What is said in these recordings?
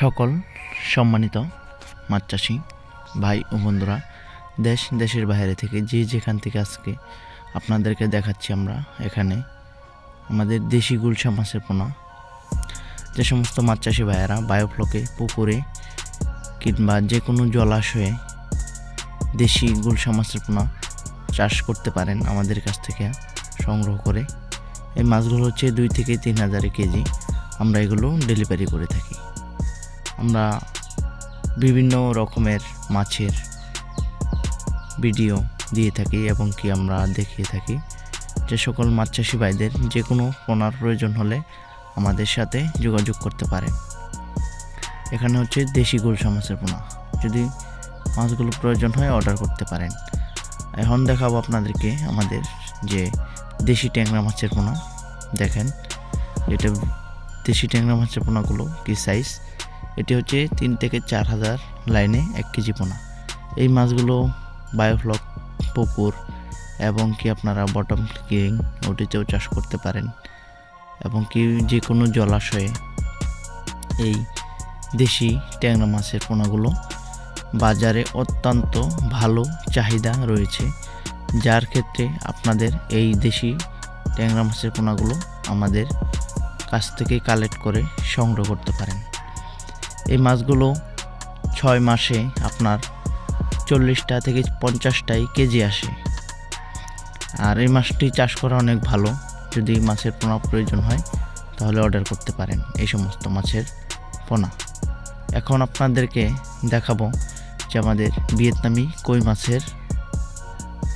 সকল সম্মানিত মাছ চাষি ভাই ও বন্ধুরা, দেশ, দেশের বাইরে থেকে যে যেখান থেকে আজকে আপনাদেরকে দেখাচ্ছি আমরা এখানে, আমাদের দেশি গুলশা মাছের পোনা। যে সমস্ত মাছ চাষি ভাইয়েরা বায়োফ্লকে, পুকুরে কিংবা যে কোনো জলাশয়ে দেশি গুলশা মাছের পোনা চাষ করতে পারেন আমাদের কাছ থেকে সংগ্রহ করে। এই মাছগুলো হচ্ছে দুই থেকে তিন হাজার কেজি। আমরা এগুলো ডেলিভারি করে থাকি। আমরা বিভিন্ন রকমের মাছের ভিডিও দিয়ে থাকি এবং কি আমরা দেখিয়ে থাকি। যে সকল মাছ চাষি ভাইদের যে কোনো পোনার প্রয়োজন হলে আমাদের সাথে যোগাযোগ করতে পারেন এখানে হচ্ছে দেশি গুলশা মাছের পোনা। যদি মাছগুলো প্রয়োজন হয় অর্ডার করতে পারেন। এখন দেখাবো আপনাদেরকে আমাদের যে দেশি ট্যাংরা মাছের পোনা। দেখেন, এটা দেশি ট্যাংরা মাছের পোনাগুলো কী সাইজ এটি হচ্ছে তিন থেকে চার হাজার লাইনে এক কেজি পোনা। এই মাছগুলো বায়োফ্লক, পুকুর এবং কি আপনারা বটম কিং ওটিতেও চাষ করতে পারেন এবং কি যে কোনো জলাশয়ে এই দেশি ট্যাংরা মাছের পোনাগুলো বাজারে অত্যন্ত ভালো চাহিদা রয়েছে, যার ক্ষেত্রে আপনাদের এই দেশি ট্যাংরা মাছের পোনাগুলো আমাদের কাছ থেকে কালেক্ট করে সংগ্রহ করতে পারেন। এই মাছগুলো ছয় মাসে আপনার চল্লিশটা থেকে পঞ্চাশটাই কেজি আসে। আর এই মাছটি চাষ করা অনেক ভালো। যদি মাছের পোনা প্রয়োজন হয়, তাহলে অর্ডার করতে পারেন এই সমস্ত মাছের পোনা। এখন আপনাদেরকে দেখাবো যে আমাদের ভিয়েতনামি কই মাছের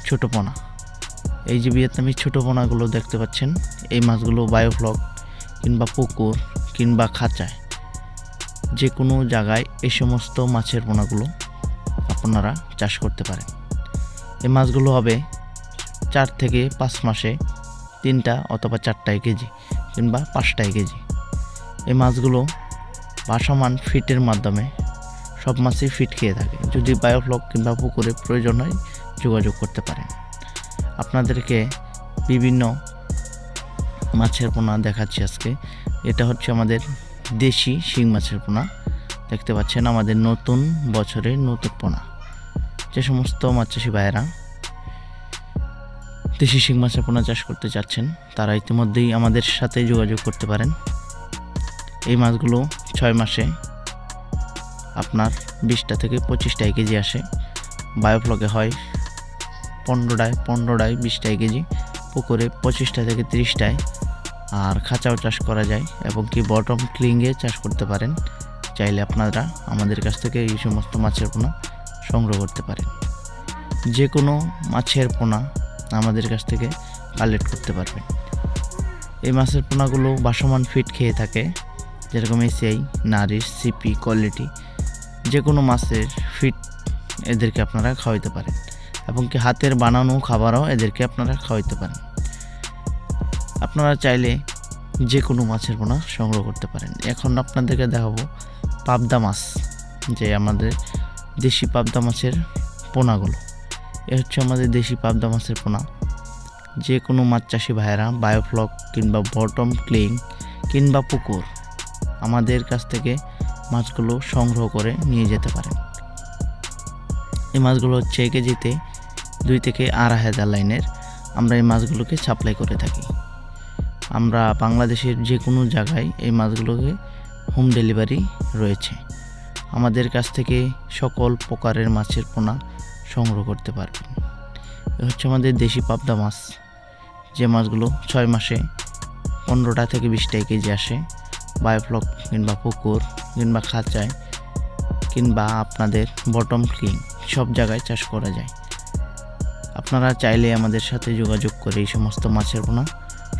ছোট পোনা। এই যে ভিয়েতনামি ছোট পোনাগুলো দেখতে পাচ্ছেন, এই মাছগুলো বায়োফ্লক কিংবা পুকুর কিংবা খাঁচায়। যে কোনো জায়গায় এই সমস্ত মাছের পোনাগুলো আপনারা চাষ করতে পারেন। এই মাছগুলো হবে চার থেকে পাঁচ মাসে তিনটা অথবা চারটায় কেজি কিংবা পাঁচটায় কেজি। এই মাছগুলো ভাসমান ফিটের মাধ্যমে সব মাছই ফিট খেয়ে থাকে। যদি বায়োফ্লক কিংবা পুকুরে প্রয়োজন হয় যোগাযোগ করতে পারেন। আপনাদেরকে বিভিন্ন মাছের পোনা দেখাচ্ছি আজকে। এটা হচ্ছে আমাদের দেশি শিং মাছের পোনা। দেখতে পাচ্ছেন আমাদের নতুন বছরের নতুন পোনা। যে সমস্ত মাছ চাষি ভাইয়েরা দেশি শিং মাছের পোনা চাষ করতে চাচ্ছেন তারা ইতিমধ্যেই আমাদের সাথে যোগাযোগ করতে পারেন। এই মাছগুলো ছয় মাসে আপনার বিশটা থেকে পঁচিশটায় কেজি আসে। বায়োফ্লকে হয় পনেরোটায় পনেরোটায় বিশটায় কেজি, পুকুরে পঁচিশটা থেকে তিরিশটায়। আর খাঁচাও চাষ করা যায়, এবং কি বটম ক্লিংয়ে চাষ করতে পারেন। চাইলে আপনারা আমাদের কাছ থেকে এই সমস্ত মাছের পোনা সংগ্রহ করতে পারেন। যে কোনো মাছের পোনা আমাদের কাছ থেকে কালেক্ট করতে পারবেন। এই মাছের পোনাগুলো বাসমান ফিট খেয়ে থাকে, যেরকম এসিআই নারিশ সিপি কোয়ালিটি যে কোনো মাছের ফিট এদেরকে আপনারা খাওয়াইতে পারেন। এবং কি হাতের বানানো খাবারও এদেরকে আপনারা খাওয়াইতে পারেন। আপনারা চাইলে যে কোনো মাছের পোনা সংগ্রহ করতে পারেন। এখন আপনাদেরকে দেখাবো পাবদা মাছ, যে আমাদের দেশি পাবদা মাছের পোনাগুলো। এ হচ্ছে আমাদের দেশি পাবদা মাছের পোনা। যে কোনো মাছ চাষি ভাইয়েরা, বায়োফ্লক কিংবা বটম ক্লিং কিংবা পুকুর, আমাদের কাছ থেকে মাছগুলো সংগ্রহ করে নিয়ে যেতে পারেন। এই মাছগুলো হচ্ছে কেজিতে দুই থেকে আড়াই হাজার লাইনের। আমরা এই মাছগুলোকে সাপ্লাই করে থাকি। আমরা বাংলাদেশের যে কোনো জায়গায় এই মাছগুলোকে হোম ডেলিভারি রয়েছে। আমাদের কাছ থেকে সকল প্রকারের মাছের পোনা সংগ্রহ করতে পারবেন এ হচ্ছে আমাদের দেশি পাবদা মাছ। যে মাছগুলো ছয় মাসে পনেরোটা থেকে বিশটাই কেজি আসে। বায়োফ্লক কিংবা পুকুর কিংবা খাঁচায় কিংবা আপনাদের বটম ক্লিন সব জায়গায় চাষ করা যায়। আপনারা চাইলে আমাদের সাথে যোগাযোগ করে এই সমস্ত মাছের পোনা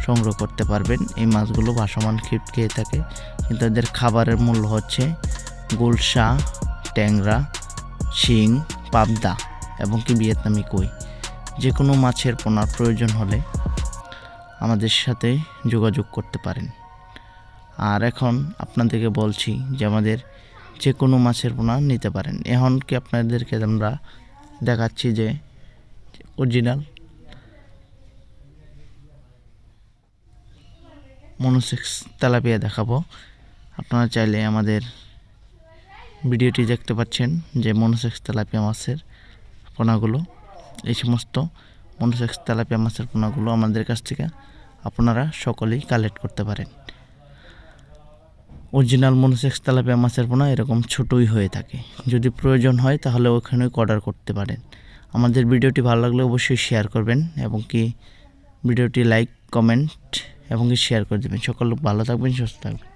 সংগ্রহ করতে পারবেন। এই মাছগুলো ভাসমান খিট খেয়ে থাকে। কিন্তু এদের খাবারের মূল্য হচ্ছে গুলশা, ট্যাংরা, শিং, পাবদা এবং কি ভিয়েতনামি কই। যে কোনো মাছের পোনার প্রয়োজন হলে আমাদের সাথে যোগাযোগ করতে পারেন। আর এখন আপনাদেরকে বলছি যে আমাদের যে কোনো মাছের পোনা নিতে পারেন। এখন কি আপনাদেরকে আমরা দেখাচ্ছি যে অরিজিনাল মনোসেক্স তেলাপিয়া দেখাবো। আপনারা চাইলে আমাদের ভিডিওটি দেখতে পাচ্ছেন যে মনোসেক্স তেলাপিয়া মাছের পোনাগুলো, এই সমস্ত মনোসেক্স তেলাপিয়া মাছের পোনাগুলো আমাদের কাছ থেকে আপনারা সকলেই কালেক্ট করতে পারেন। অরিজিনাল মনোসেক্স তেলাপিয়া মাছের পোনা এরকম ছোটই হয়ে থাকে। যদি প্রয়োজন হয় তাহলে ওখানে অর্ডার করতে পারেন। আমাদের ভিডিওটি ভালো লাগলে অবশ্যই শেয়ার করবেন এবং কি ভিডিওটি লাইক, কমেন্ট এবং শেয়ার করে দেবেন। সকল লোক ভালো থাকবেন সুস্থ থাকবেন।